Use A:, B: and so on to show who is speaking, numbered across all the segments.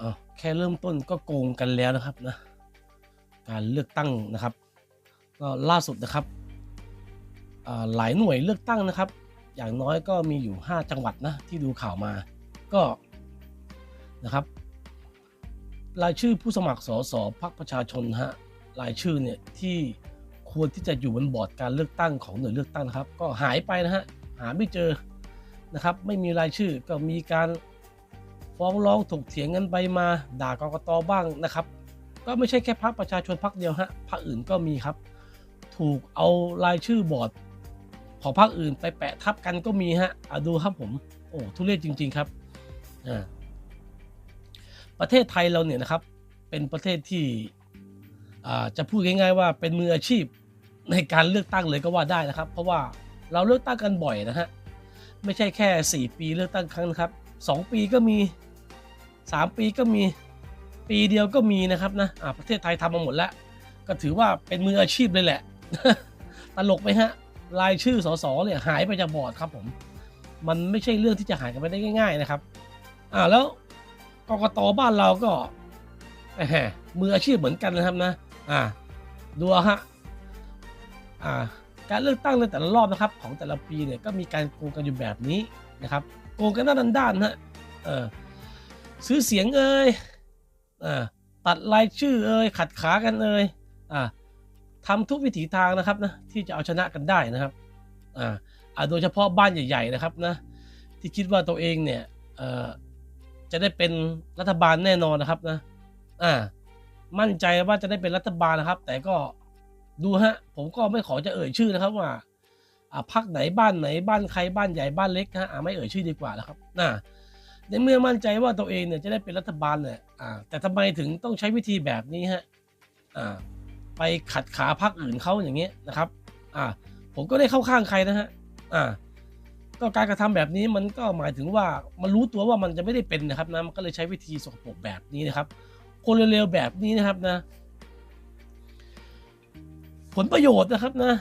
A: อ้าแค่เริ่มต้นก็โกงกันแล้วนะครับนะการเลือกตั้งนะครับก็ล่าสุดนะครับหลายหน่วยเลือกตั้งนะครับ อย่างน้อยก็มีอยู่ 5 จังหวัดนะที่ดูข่าวมาก็นะครับ รายชื่อผู้สมัครสสพรรคประชาชนฮะรายชื่อเนี่ยที่ควรที่จะอยู่บนบอร์ดการเลือกตั้งของหน่วยเลือกตั้งนะครับ ก็หายไปนะฮะหาไม่เจอนะครับ ไม่มีรายชื่อก็มีการ ฟ้องร้องถกเถียงกันไปมาด่ากกตบ้างนะครับ ก็ไม่ใช่แค่พรรคประชาชนพรรคเดียวฮะพรรคอื่นก็มีครับ ถูกเอารายชื่อบอร์ดของพรรคอื่นไปแปะทับกันก็มีฮะอะดูครับผมโอ้ทุเรศจริง ๆครับอ่าประเทศไทยเราเนี่ยนะครับเป็นประเทศที่อ่าจะพูดง่ายๆว่าเป็นมืออาชีพในการเลือกตั้งเลยก็ว่าได้นะครับ เพราะว่าเราเลือกตั้งกันบ่อยนะฮะไม่ใช่แค่ 4 ปีเลือกตั้งครั้งนะครับ 2 ปีก็มี 3 ปีก็มีปีเดียวก็มีนะครับนะอ่าประเทศไทยทำมาหมดแล้ว ก็ถือว่าเป็นมืออาชีพเลยแหละ ตลกไหมฮะ รายชื่อสสเนี่ยหายไปจากบอร์ดครับผม มันไม่ใช่เรื่องที่จะหายกันไปได้ง่าย ๆนะครับอ่าแล้วกกตบ้านเราก็แหมมืออาชีพเหมือนกันนะครับนะ อ่าดูฮะอ่าการเลือกตั้งในแต่ละรอบนะครับ ของแต่ละปีเนี่ยก็มีการโกงกันอยู่แบบนี้นะครับ โกงกันด้านด้านๆฮะเออ ซื้อเสียงเอ่ยอ่าตัดรายชื่อเอ่ยขัดขากันเอ่ยอ่าทำทุกวิถีทางนะครับนะที่จะเอาชนะกันได้นะครับอ่าอาโดยเฉพาะบ้านใหญ่ ๆนะครับนะที่คิดว่าตัวเองเนี่ยเอ่อจะได้เป็นรัฐบาลแน่นอนนะครับนะอ่ามั่นใจว่าจะได้เป็นรัฐบาลนะครับ แต่ก็ดูฮะผมก็ไม่ขอจะเอ่ยชื่อนะครับว่าอ่าพักไหนบ้านไหนบ้านใครบ้านใหญ่บ้านเล็กฮะอ่าไม่เอ่ยชื่อดีกว่านะครับนะ ในเมื่อมั่นใจว่าตัวเองเนี่ยจะได้เป็นรัฐบาลเนี่ยแต่ทำไมถึงต้องใช้วิธีแบบนี้ฮะไปขัดขาพรรคอื่นเขาอย่างเงี้ยนะครับอ่าผมก็ได้เข้าข้างใครนะฮะอ่าก็การกระทำแบบนี้มันก็หมายถึงว่ามันรู้ตัวว่ามันจะไม่ได้เป็นนะครับนะมันก็เลยใช้วิธีสกปรกแบบนี้นะครับ คนเร็วๆแบบนี้นะครับนะ ผลประโยชน์นะครับนะ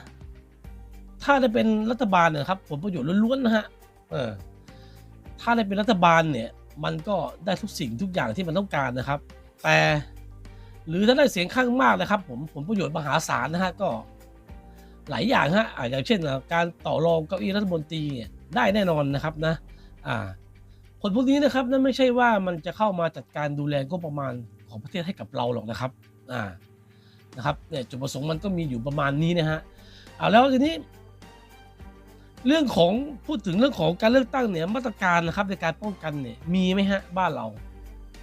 A: ถ้าได้เป็นรัฐบาลเนี่ยครับ ผลประโยชน์ล้วนๆนะฮะเออ ถ้าได้เป็นรัฐบาลเนี่ยมันก็ได้ทุกสิ่งทุกอย่างที่มันต้องการนะครับ แต่หรือถ้าได้เสียงข้างมากนะครับ ผมผลประโยชน์มหาศาลนะฮะก็หลายอย่างฮะอาอย่างเช่นการต่อรองเก้าอี้รัฐมนตรีเนี่ยได้แน่นอนนะครับนะอ่าคนพวกนี้นะครับนั่นไม่ใช่ว่ามันจะเข้ามาจัดการดูแลงบประมาณของประเทศให้กับเราหรอกนะครับอ่านะครับเนี่ยจุดประสงค์มันก็มีอยู่ประมาณนี้นะฮะเอาแล้วทีนี้ เรื่องของพูดถึงเรื่องของการเลือกตั้งเนี่ยมาตรการนะครับในการป้องกันเนี่ยมีไหมฮะบ้านเรา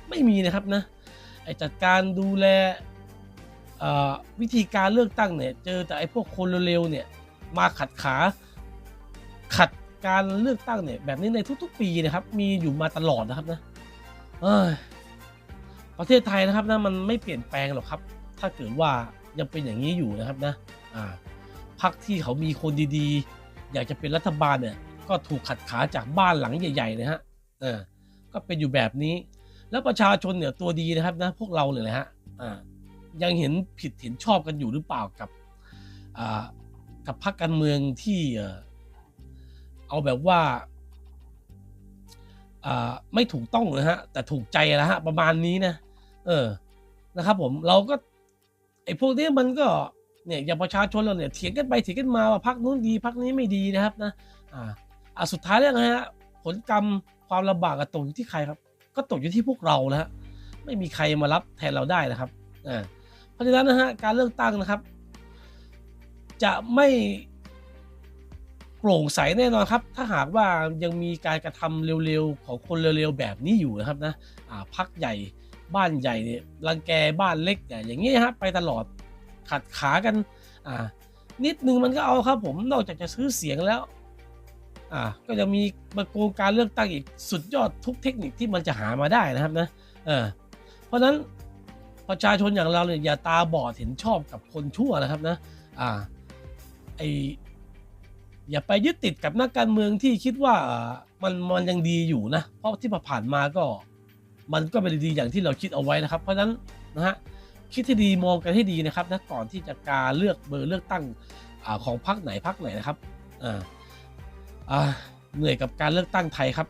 A: ไม่มีนะครับนะไอจัดการดูแลวิธีการเลือกตั้งเนี่ยเจอแต่ไอพวกคนเร็วๆเนี่ยมาขัดขา ขัดการเลือกตั้งเนี่ยแบบนี้ในทุก ๆ ปีนะครับ มีอยู่มาตลอดนะครับนะประเทศไทยนะครับนะมันไม่เปลี่ยนแปลงหรอกครับ ถ้าเกิดว่ายังเป็นอย่างนี้อยู่นะครับนะพรรคที่เขามีคนดีๆ อยากจะเป็นรัฐบาลเนี่ยก็ถูกขัดขาจากบ้านหลังใหญ่ๆนะฮะเออก็เป็นอยู่แบบนี้ แล้วประชาชนเนี่ยตัวดีนะครับนะพวกเราเนี่ยนะฮะอ่ายังเห็นผิดเห็นชอบกันอยู่หรือเปล่ากับอ่ากับพรรคการเมืองที่เอาแบบว่าอ่าไม่ถูกต้องนะฮะ แต่ถูกใจแล้วฮะ ประมาณนี้นะ เออนะครับ ผมเราก็ ไอ้พวกนี้มันก็ เนี่ยอย่างประชาชนเราเนี่ยเถียงกันไปเถียงกันมาว่าพรรคนู้นดีพรรคนี้ไม่ดีนะครับนะอ่าอ่าสุดท้ายแล้วนะฮะผลกรรมความลำบากตกอยู่ที่ใครครับ ก็ตกอยู่ที่พวกเราแล้วฮะไม่มีใครมารับแทนเราได้นะครับอ่าเพราะฉะนั้นนะฮะการเลือกตั้งนะครับ จะไม่โปร่งใสแน่นอนครับ ถ้าหากว่ายังมีการกระทำเร็วๆ ของคนเร็วๆ แบบนี้อยู่นะครับนะอ่าพักใหญ่บ้านใหญ่เนี่ยรังแกบ้านเล็กเนี่ยอย่างนี้ฮะไปตลอด ขัดขากัน อ่า นิดนึงมันก็เอาครับ ผมนอกจากจะซื้อเสียงแล้ว อ่า ก็จะมีมาโกงการเลือกตั้งอีกสุดยอดทุกเทคนิคที่มันจะหามาได้นะครับนะเออเพราะฉะนั้นประชาชนอย่างเราเนี่ยอย่าตาบอดเห็นชอบกับคนชั่วนะครับนะอ่าไออย่าไปยึดติดกับนักการเมืองที่คิดว่ามันมันยังดีอยู่นะ เพราะที่ผ่านมาก็ มันก็ไม่ได้ดีอย่างที่เราคิดเอาไว้นะครับ เพราะฉะนั้นนะฮะ คิดให้ดีมองกันให้ดีนะครับนะก่อนที่จะการเลือกเบอร์เลือกตั้งอของพรรคไหนพรรคไหนนะครับอ่าเหนื่อยกับการเลือกตั้งไทยครับ